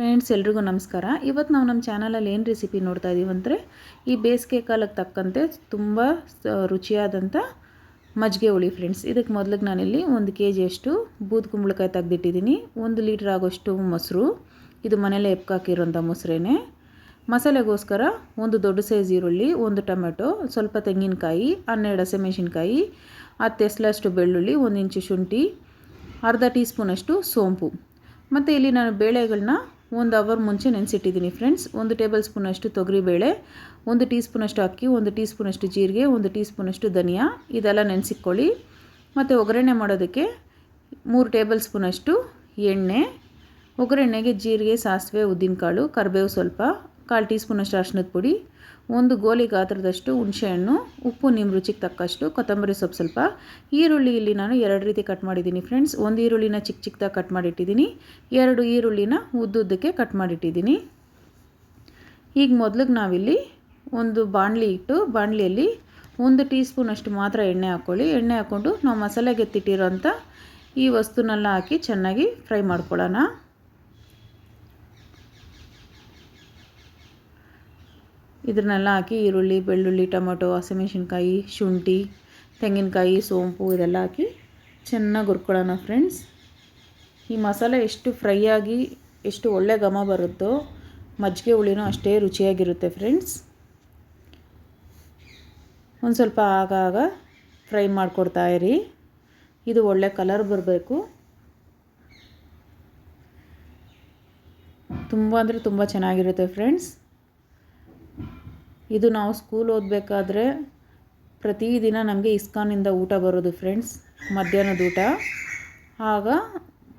Friends, ಎಲ್ರಿಗೂ ನಮಸ್ಕಾರ. ಇವತ್ತು ನಾವು ನಮ್ಮ ಚಾನಲಲ್ಲಿ ಏನು ರೆಸಿಪಿ ನೋಡ್ತಾ ಇದ್ದೀವಿ ಅಂದರೆ, ಈ ಬೇಸಿಗೆ ಕಾಲಕ್ಕೆ ತಕ್ಕಂತೆ ತುಂಬ ರುಚಿಯಾದಂಥ ಮಜ್ಜಿಗೆ ಹುಳಿ ಫ್ರೆಂಡ್ಸ್ ಇದಕ್ಕೆ ಮೊದಲಿಗೆ ನಾನಿಲ್ಲಿ ಒಂದು ಕೆ ಜಿಯಷ್ಟು ಬೂದ್ ಕುಂಬಳಕಾಯಿ ತೆಗೆದಿಟ್ಟಿದ್ದೀನಿ. ಒಂದು ಲೀಟ್ರ್ ಆಗೋಷ್ಟು ಮೊಸರು, ಇದು ಮನೇಲೆ ಎಪ್ಕಾಕಿರೋಂಥ ಮೊಸರೇನೆ. ಮಸಾಲೆಗೋಸ್ಕರ ಒಂದು ದೊಡ್ಡ ಸೈಜ್ ಈರುಳ್ಳಿ, ಒಂದು ಟೊಮೆಟೊ, ಸ್ವಲ್ಪ ತೆಂಗಿನಕಾಯಿ, ಹನ್ನೆರಡು ಹಸಿಮೆಣಸಿನ್ಕಾಯಿ, ಹತ್ತು ಎಸ್ಲಷ್ಟು ಬೆಳ್ಳುಳ್ಳಿ, ಒಂದು ಇಂಚು ಶುಂಠಿ, ಅರ್ಧ ಟೀ ಸ್ಪೂನಷ್ಟು ಸೋಂಪು. ಮತ್ತು ಇಲ್ಲಿ ನಾನು ಬೇಳೆಗಳನ್ನ ಒಂದು ಅವರ್ ಮುಂಚೆ ನೆನೆಸಿಟ್ಟಿದ್ದೀನಿ ಫ್ರೆಂಡ್ಸ್ ಒಂದು ಟೇಬಲ್ ಸ್ಪೂನಷ್ಟು ತೊಗರಿಬೇಳೆ, ಒಂದು ಟೀ ಸ್ಪೂನಷ್ಟು ಅಕ್ಕಿ, ಒಂದು ಟೀ ಸ್ಪೂನಷ್ಟು ಜೀರಿಗೆ, ಒಂದು ಟೀ ಸ್ಪೂನಷ್ಟು ಧನಿಯಾ, ಇದೆಲ್ಲ ನೆನೆಸಿಕ್ಕೊಳ್ಳಿ ಮತ್ತು ಒಗ್ಗರಣೆ ಮಾಡೋದಕ್ಕೆ ಮೂರು ಟೇಬಲ್ ಸ್ಪೂನಷ್ಟು ಎಣ್ಣೆ, ಒಗ್ಗರಣೆಗೆ ಜೀರಿಗೆ, ಸಾಸಿವೆ, ಉದ್ದಿನಕಾಳು, ಕರಿಬೇವು ಸ್ವಲ್ಪ ಕಾಲು ಟೀ ಸ್ಪೂನಷ್ಟು ಅರ್ಶಿನದ ಪುಡಿ, ಒಂದು ಗೋಲಿ ಗಾತ್ರದಷ್ಟು ಹುಣಸೆಹಣ್ಣು, ಉಪ್ಪು ನಿಮ್ಮ ರುಚಿಗೆ ತಕ್ಕಷ್ಟು ಕೊತ್ತಂಬರಿ ಸೊಪ್ಪು ಸ್ವಲ್ಪ. ಈರುಳ್ಳಿ ಇಲ್ಲಿ ನಾನು ಎರಡು ರೀತಿ ಕಟ್ ಮಾಡಿದ್ದೀನಿ ಫ್ರೆಂಡ್ಸ್ ಒಂದು ಈರುಳ್ಳಿನ ಚಿಕ್ಕ ಚಿಕ್ಕದಾಗಿ ಕಟ್ ಮಾಡಿಟ್ಟಿದ್ದೀನಿ, ಎರಡು ಈರುಳ್ಳಿನ ಉದ್ದುದ್ದಕ್ಕೆ ಕಟ್ ಮಾಡಿಟ್ಟಿದ್ದೀನಿ. ಈಗ ಮೊದಲಿಗೆ ನಾವಿಲ್ಲಿ ಒಂದು ಬಾಣಲಿ ಇಟ್ಟು, ಬಾಣಲಿಯಲ್ಲಿ ಒಂದು ಟೀ ಸ್ಪೂನಷ್ಟು ಮಾತ್ರ ಎಣ್ಣೆ ಹಾಕ್ಕೊಳ್ಳಿ. ಎಣ್ಣೆ ಹಾಕ್ಕೊಂಡು ನಾವು ಮಸಾಲೆಗೆ ಎತ್ತಿಟ್ಟಿರೋಂಥ ಈ ವಸ್ತುನೆಲ್ಲ ಹಾಕಿ ಚೆನ್ನಾಗಿ ಫ್ರೈ ಮಾಡ್ಕೊಳ್ಳೋಣ. ಇದನ್ನೆಲ್ಲ ಹಾಕಿ ಈರುಳ್ಳಿ, ಬೆಳ್ಳುಳ್ಳಿ, ಟೊಮೊಟೊ, ಹಸಿಮೆಣ್ಸಿನ್ಕಾಯಿ, ಶುಂಠಿ, ತೆಂಗಿನಕಾಯಿ, ಸೋಂಪು ಇದೆಲ್ಲ ಹಾಕಿ ಚೆನ್ನಾಗಿ ಹುರ್ಕೊಳ್ಳೋಣ ಫ್ರೆಂಡ್ಸ್. ಈ ಮಸಾಲೆ ಎಷ್ಟು ಫ್ರೈ ಆಗಿ ಎಷ್ಟು ಒಳ್ಳೆ ಘಮ ಬರುತ್ತೋ ಮಜ್ಜಿಗೆ ಹುಳಿನೂ ಅಷ್ಟೇ ರುಚಿಯಾಗಿರುತ್ತೆ ಫ್ರೆಂಡ್ಸ್. ಒಂದು ಸ್ವಲ್ಪ ಆಗಾಗ ಫ್ರೈ ಮಾಡಿಕೊಡ್ತಾ ಇರಿ. ಇದು ಒಳ್ಳೆ ಕಲರ್ ಬರಬೇಕು. ತುಂಬ ಅಂದರೆ ತುಂಬ ಚೆನ್ನಾಗಿರುತ್ತೆ ಫ್ರೆಂಡ್ಸ್. ಇದು ನಾವು ಸ್ಕೂಲ್ ಓದಬೇಕಾದ್ರೆ ಪ್ರತಿದಿನ ನಮಗೆ ಇಸ್ಕಾನಿಂದ ಊಟ ಬರೋದು ಫ್ರೆಂಡ್ಸ್ ಮಧ್ಯಾಹ್ನದ ಊಟ. ಆಗ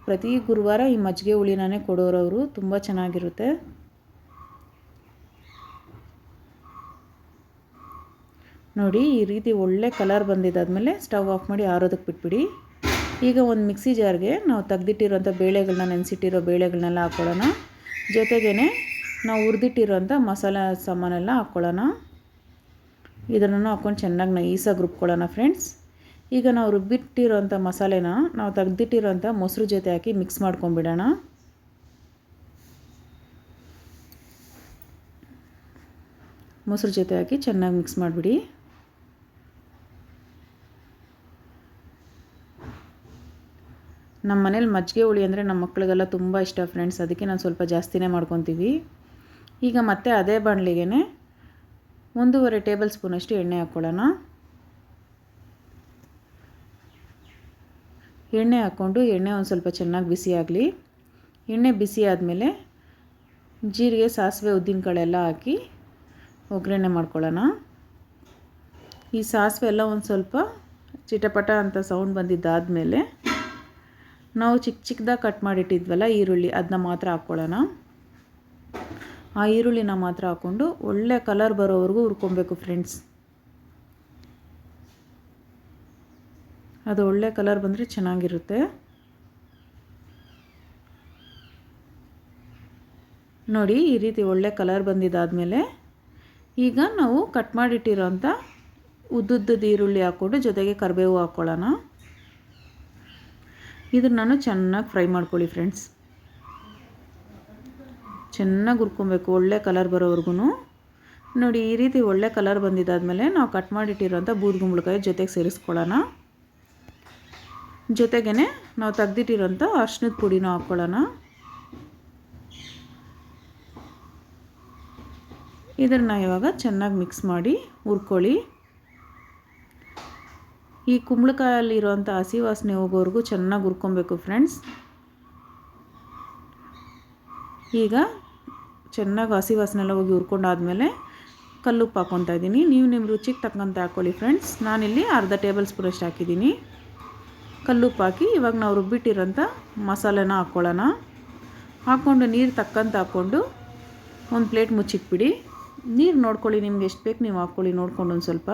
ಪ್ರತಿ ಗುರುವಾರ ಈ ಮಜ್ಜಿಗೆ ಹುಳಿನೇ ಕೊಡೋರವರು ತುಂಬ ಚೆನ್ನಾಗಿರುತ್ತೆ. ನೋಡಿ, ಈ ರೀತಿ ಒಳ್ಳೆ ಕಲರ್ ಬಂದಿದ್ದಾದಮೇಲೆ ಸ್ಟವ್ ಆಫ್ ಮಾಡಿ ಆರೋದಕ್ಕೆ ಬಿಟ್ಬಿಡಿ. ಈಗ ಒಂದು ಮಿಕ್ಸಿ ಜಾರ್ಗೆ ನಾವು ತೆಗ್ದಿಟ್ಟಿರೋಂಥ ಬೇಳೆಗಳನ್ನ ನೆನೆಸಿಟ್ಟಿರೋ ಬೇಳೆಗಳನ್ನೆಲ್ಲ ಹಾಕೊಳ್ಳೋಣ. ಜೊತೆಗೇ ನಾವು ಹುರಿದಿಟ್ಟಿರೋಂಥ ಮಸಾಲೆ ಸಾಮಾನೆಲ್ಲ ಹಾಕ್ಕೊಳ್ಳೋಣ ಇದನ್ನು ಹಾಕ್ಕೊಂಡು ಚೆನ್ನಾಗಿ ನೈಸಾಗಿ ರುಬ್ಕೊಳ್ಳೋಣ ಫ್ರೆಂಡ್ಸ್ ಈಗ ನಾವು ರುಬ್ಬಿಟ್ಟಿರೋಂಥ ಮಸಾಲೆನ ನಾವು ತೆಗೆದಿಟ್ಟಿರೋಂಥ ಮೊಸರು ಜೊತೆ ಹಾಕಿ ಮಿಕ್ಸ್ ಮಾಡ್ಕೊಂಬಿಡೋಣ ಮೊಸರು ಜೊತೆ ಹಾಕಿ ಚೆನ್ನಾಗಿ ಮಿಕ್ಸ್ ಮಾಡಿಬಿಡಿ. ನಮ್ಮ ಮನೇಲಿ ಮಜ್ಜಿಗೆ ಹುಳಿ ಅಂದರೆ ನಮ್ಮ ಮಕ್ಕಳಿಗೆಲ್ಲ ತುಂಬ ಇಷ್ಟ ಫ್ರೆಂಡ್ಸ್ ಅದಕ್ಕೆ ನಾನು ಸ್ವಲ್ಪ ಜಾಸ್ತಿನೇ ಮಾಡ್ಕೊತೀವಿ. ಈಗ ಮತ್ತೆ ಅದೇ ಬಾಣಲಿಗೆ ಒಂದೂವರೆ ಟೇಬಲ್ ಸ್ಪೂನಷ್ಟು ಎಣ್ಣೆ ಹಾಕ್ಕೊಳ್ಳೋಣ. ಎಣ್ಣೆ ಹಾಕ್ಕೊಂಡು ಎಣ್ಣೆ ಒಂದು ಸ್ವಲ್ಪ ಚೆನ್ನಾಗಿ ಬಿಸಿ ಆಗಲಿ. ಎಣ್ಣೆ ಬಿಸಿ ಆದಮೇಲೆ ಜೀರಿಗೆ, ಸಾಸಿವೆ, ಉದ್ದಿನಕಾಳೆಲ್ಲ ಹಾಕಿ ಒಗ್ಗರಣೆ ಮಾಡ್ಕೊಳ್ಳೋಣ. ಈ ಸಾಸಿವೆ ಎಲ್ಲ ಒಂದು ಸ್ವಲ್ಪ ಚಿಟಪಟ ಅಂತ ಸೌಂಡ್ ಬಂದಿದ್ದಾದಮೇಲೆ ನಾವು ಚಿಕ್ಕ ಚಿಕ್ಕದಾಗಿ ಕಟ್ ಮಾಡಿಟ್ಟಿದ್ವಲ್ಲ ಈರುಳ್ಳಿ ಅದನ್ನ ಮಾತ್ರ ಹಾಕ್ಕೊಳ್ಳೋಣ. ಆ ಈರುಳ್ಳಿನ ಮಾತ್ರ ಹಾಕ್ಕೊಂಡು ಒಳ್ಳೆ ಕಲರ್ ಬರೋವರೆಗೂ ಹುರ್ಕೊಬೇಕು ಫ್ರೆಂಡ್ಸ್ ಅದು ಒಳ್ಳೆ ಕಲರ್ ಬಂದರೆ ಚೆನ್ನಾಗಿರುತ್ತೆ. ನೋಡಿ, ಈ ರೀತಿ ಒಳ್ಳೆ ಕಲರ್ ಬಂದಿದ್ದಾದಮೇಲೆ ಈಗ ನಾವು ಕಟ್ ಮಾಡಿಟ್ಟಿರೋಂಥ ಉದ್ದುದ್ದದ ಈರುಳ್ಳಿ ಹಾಕ್ಕೊಂಡು ಜೊತೆಗೆ ಕರಿಬೇವು ಹಾಕ್ಕೊಳ್ಳೋಣ ಇದನ್ನು ನಾನು ಚೆನ್ನಾಗಿ ಫ್ರೈ ಮಾಡ್ಕೊಳ್ಳಿ ಫ್ರೆಂಡ್ಸ್ ಚೆನ್ನಾಗಿ ಹುರ್ಕೊಬೇಕು, ಒಳ್ಳೆ ಕಲರ್ ಬರೋವರೆಗೂ ನೋಡಿ, ಈ ರೀತಿ ಒಳ್ಳೆ ಕಲರ್ ಬಂದಿದ್ದಾದಮೇಲೆ ನಾವು ಕಟ್ ಮಾಡಿಟ್ಟಿರೋಂಥ ಬೂದ್ಗುಂಬಳಕಾಯಿ ಜೊತೆಗೆ ಸೇರಿಸ್ಕೊಳ್ಳೋಣ. ಜೊತೆಗೇ ನಾವು ತೆಗ್ದಿಟ್ಟಿರೋಂಥ ಅರ್ಶಿನದ ಪುಡಿನೂ ಹಾಕ್ಕೊಳ್ಳೋಣ. ಇದನ್ನು ಇವಾಗ ಚೆನ್ನಾಗಿ ಮಿಕ್ಸ್ ಮಾಡಿ ಹುರ್ಕೊಳ್ಳಿ. ಈ ಕುಂಬಳಕಾಯಲ್ಲಿರುವಂಥ ಹಸಿ ವಾಸನೆ ಹೋಗೋವರೆಗೂ ಚೆನ್ನಾಗಿ ಹುರ್ಕೊಬೇಕು ಫ್ರೆಂಡ್ಸ್ ಈಗ ಚೆನ್ನಾಗಿ ಹಸಿ ವಾಸನೆಲ್ಲ ಹೋಗಿ ಹುರ್ಕೊಂಡಾದ್ಮೇಲೆ ಕಲ್ಲುಪ್ಪು ಹಾಕ್ಕೊತಾ ಇದ್ದೀನಿ. ನೀವು ನಿಮ್ಮ ರುಚಿಗೆ ತಕ್ಕಂತೆ ಹಾಕ್ಕೊಳ್ಳಿ ಫ್ರೆಂಡ್ಸ್. ನಾನಿಲ್ಲಿ ಅರ್ಧ ಟೇಬಲ್ ಸ್ಪೂನಷ್ಟು ಹಾಕಿದ್ದೀನಿ. ಕಲ್ಲುಪ್ಪು ಹಾಕಿ ಇವಾಗ ನಾವು ರುಬ್ಬಿಟ್ಟಿರೋಂಥ ಮಸಾಲೆನ ಹಾಕ್ಕೊಳ್ಳೋಣ. ಹಾಕ್ಕೊಂಡು ನೀರು ತಕ್ಕಂತೆ ಹಾಕ್ಕೊಂಡು ಒಂದು ಪ್ಲೇಟ್ ಮುಚ್ಚಿಟ್ಬಿಡಿ. ನೀರು ನೋಡ್ಕೊಳ್ಳಿ, ನಿಮ್ಗೆ ಎಷ್ಟು ಬೇಕು ನೀವು ಹಾಕ್ಕೊಳ್ಳಿ ನೋಡ್ಕೊಂಡು ಒಂದು ಸ್ವಲ್ಪ.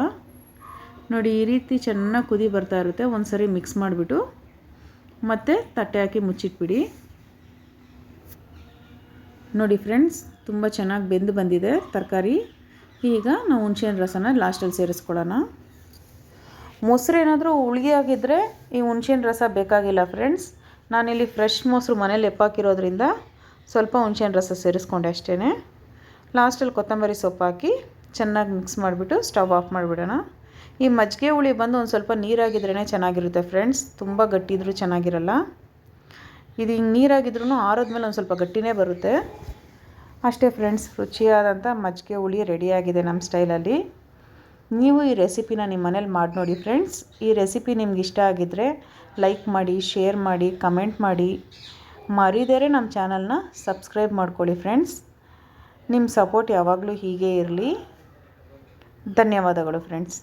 ನೋಡಿ, ಈ ರೀತಿ ಚೆನ್ನಾಗಿ ಕುದಿ ಬರ್ತಾ ಇರುತ್ತೆ. ಒಂದು ಸರಿ ಮಿಕ್ಸ್ ಮಾಡಿಬಿಟ್ಟು ಮತ್ತು ತಟ್ಟೆ ಹಾಕಿ ಮುಚ್ಚಿಟ್ಬಿಡಿ. ನೋಡಿ ಫ್ರೆಂಡ್ಸ್, ತುಂಬ ಚೆನ್ನಾಗಿ ಬೆಂದು ಬಂದಿದೆ ತರಕಾರಿ. ಈಗ ನಾವು ಹುಣ್ಸೆಹಣ್ಣು ರಸನ ಲಾಸ್ಟಲ್ಲಿ ಸೇರಿಸ್ಕೊಳ್ಳೋಣ. ಮೊಸರು ಏನಾದರೂ ಆಗಿದ್ದರೆ ಈ ಹುಣ್ಸೆಹಣ್ಣು ರಸ ಬೇಕಾಗಿಲ್ಲ ಫ್ರೆಂಡ್ಸ್. ನಾನಿಲ್ಲಿ ಫ್ರೆಶ್ ಮೊಸರು ಮನೇಲಿ ಎಪ್ಪಾಕಿರೋದ್ರಿಂದ ಸ್ವಲ್ಪ ಹುಣಸೆಹಣ್ಣು ರಸ ಸೇರಿಸ್ಕೊಂಡೆ ಅಷ್ಟೇ ಲಾಸ್ಟಲ್ಲಿ ಕೊತ್ತಂಬರಿ ಸೊಪ್ಪು ಹಾಕಿ ಚೆನ್ನಾಗಿ ಮಿಕ್ಸ್ ಮಾಡಿಬಿಟ್ಟು ಸ್ಟವ್ ಆಫ್ ಮಾಡಿಬಿಡೋಣ. ಈ ಮಜ್ಜಿಗೆ ಹುಳಿ ಬಂದು ಒಂದು ಸ್ವಲ್ಪ ನೀರಾಗಿದ್ರೇ ಚೆನ್ನಾಗಿರುತ್ತೆ ಫ್ರೆಂಡ್ಸ್. ತುಂಬ ಗಟ್ಟಿದ್ರೂ ಚೆನ್ನಾಗಿರಲ್ಲ. ಇದು ಹಿಂಗೆ ನೀರಾಗಿದ್ರೂ ಆರೋದ್ಮೇಲೆ ಒಂದು ಸ್ವಲ್ಪ ಗಟ್ಟಿನೇ ಬರುತ್ತೆ. ಅಷ್ಟೇ ಫ್ರೆಂಡ್ಸ್ ರುಚಿಯಾದಂಥ ಮಜ್ಜಿಗೆ ಹುಳಿ ರೆಡಿಯಾಗಿದೆ ನಮ್ಮ ಸ್ಟೈಲಲ್ಲಿ ನೀವು ಈ ರೆಸಿಪಿನ ನಿಮ್ಮ ಮನೇಲಿ ಮಾಡಿ ನೋಡಿ ಫ್ರೆಂಡ್ಸ್ ಈ ರೆಸಿಪಿ ನಿಮ್ಗೆ ಇಷ್ಟ ಆಗಿದ್ದರೆ ಲೈಕ್ ಮಾಡಿ ಶೇರ್ ಮಾಡಿ ಕಮೆಂಟ್ ಮಾಡಿ. ಮರಿದರೆ ನಮ್ಮ ಚಾನಲ್ನ ಸಬ್ಸ್ಕ್ರೈಬ್ ಮಾಡ್ಕೊಳ್ಳಿ ಫ್ರೆಂಡ್ಸ್ ನಿಮ್ಮ ಸಪೋರ್ಟ್ ಯಾವಾಗಲೂ ಹೀಗೆ ಇರಲಿ. ಧನ್ಯವಾದಗಳು ಫ್ರೆಂಡ್ಸ್